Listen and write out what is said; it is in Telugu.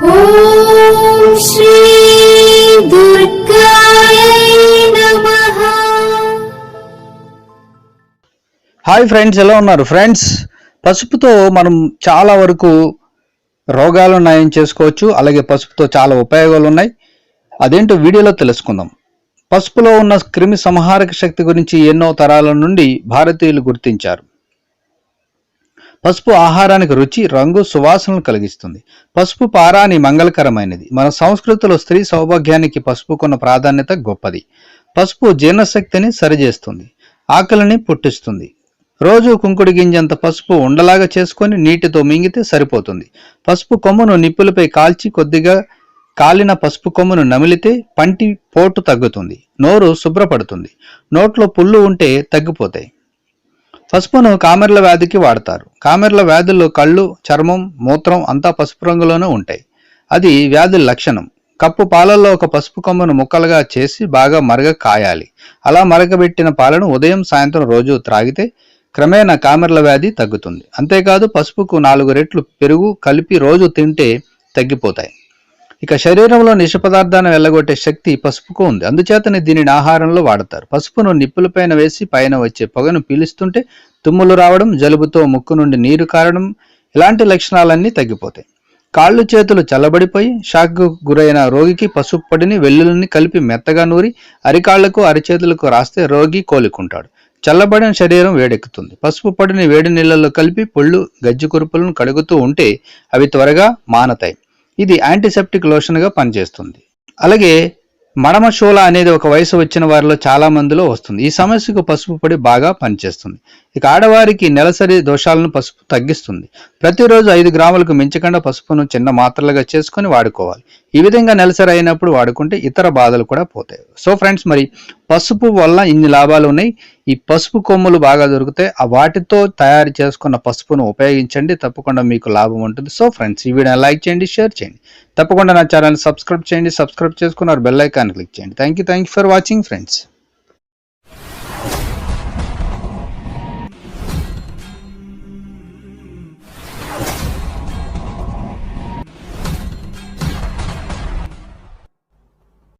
హాయ్ ఫ్రెండ్స్ ఎలా ఉన్నారు? ఫ్రెండ్స్ పసుపుతో మనం చాలా వరకు రోగాలను నయం చేసుకోవచ్చు. అలాగే పసుపుతో చాలా ఉపయోగాలు ఉన్నాయి. అదేంటో వీడియోలో తెలుసుకుందాం. పసుపులో ఉన్న క్రిమి సంహారక శక్తి గురించి ఎన్నో తరాల నుండి భారతీయులు గుర్తించారు. పసుపు ఆహారానికి రుచి రంగు సువాసనలు కలిగిస్తుంది. పసుపు పారాని మంగళకరమైనది. మన సంస్కృతిలో స్త్రీ సౌభాగ్యానికి పసుపుకున్న ప్రాధాన్యత గొప్పది. పసుపు జీర్ణశక్తిని సరిచేస్తుంది. ఆకలిని పుట్టిస్తుంది. రోజు కుంకుడి గింజంత పసుపు ఉండలాగా చేసుకొని నీటితో మింగితే సరిపోతుంది. పసుపు కొమ్మును నిప్పులపై కాల్చి కొద్దిగా కాలిన పసుపు కొమ్మును నమిలితే పంటి పోటు తగ్గుతుంది. నోరు శుభ్రపడుతుంది. నోట్లో పుళ్ళు ఉంటే తగ్గిపోతాయి. పసుపును కామెర్ల వ్యాధికి వాడతారు. కామెర్ల వ్యాధుల్లో కళ్ళు చర్మం మూత్రం అంతా పసుపు రంగులోనే ఉంటాయి. అది వ్యాధి లక్షణం. కప్పు పాలల్లో ఒక పసుపు కొమ్మను ముక్కలుగా చేసి బాగా మరగ కాయాలి. అలా మరగబెట్టిన పాలను ఉదయం సాయంత్రం రోజు త్రాగితే క్రమేణా కామెర్ల వ్యాధి తగ్గుతుంది. అంతేకాదు పసుపుకు నాలుగు రెట్లు పెరుగు కలిపి రోజు తింటే తగ్గిపోతాయి. ఇక శరీరంలో నిష పదార్థాన్ని వెళ్ళగొట్టే శక్తి పసుపుకు ఉంది. అందుచేతనే దీనిని ఆహారంలో వాడతారు. పసుపును నిప్పులపైన వేసి పైన వచ్చే పొగను పీలుస్తుంటే తుమ్ములు రావడం జలుబుతో ముక్కు నుండి నీరు కారడం ఇలాంటి లక్షణాలన్నీ తగ్గిపోతాయి. కాళ్ళు చేతులు చల్లబడిపోయి షాక్కు గురైన రోగికి పసుపు పొడిని వెల్లుల్ని కలిపి మెత్తగా నూరి అరికాళ్ళకు అరిచేతులకు రాస్తే రోగి కోలుకుంటాడు. చల్లబడిన శరీరం వేడెక్కుతుంది. పసుపు పొడిని వేడి నీళ్ళల్లో కలిపి పొళ్ళు గజ్జి కురుపులను కడుగుతూ ఉంటే అవి త్వరగా మానతాయి. ఇది యాంటీసెప్టిక్ లోషన్గా పనిచేస్తుంది. అలాగే మడమ షోల అనేది ఒక వయసు వచ్చిన వారిలో చాలా మందిలో వస్తుంది. ఈ సమస్యకు పసుపు పొడి బాగా పనిచేస్తుంది. ఇక ఆడవారికి నెలసరి దోషాలను పసుపు తగ్గిస్తుంది. ప్రతిరోజు ఐదు గ్రాములకు మించకుండా పసుపును చిన్న మాత్రలుగా చేసుకొని వాడుకోవాలి. ఈ విధంగా నెలసరి అయినప్పుడు వాడుకుంటే ఇతర బాధలు కూడా పోతాయి. సో ఫ్రెండ్స్ మరి పసుపు వల్ల ఇన్ని లాభాలు ఉన్నాయి. ఈ పసుపు కొమ్ములు బాగా దొరుకుతాయి. ఆ వాటితో తయారు చేసుకున్న పసుపును ఉపయోగించండి. తప్పకుండా మీకు లాభం ఉంటుంది. సో ఫ్రెండ్స్ ఈ వీడియోని లైక్ చేయండి షేర్ చేయండి. తప్పకుండా నా ఛానల్ సబ్స్క్రైబ్ చేయండి. సబ్స్క్రైబ్ చేసుకున్నారు బెల్ ఐకాన్ క్లిక్ చేయండి. Thank you thank you for watching friends.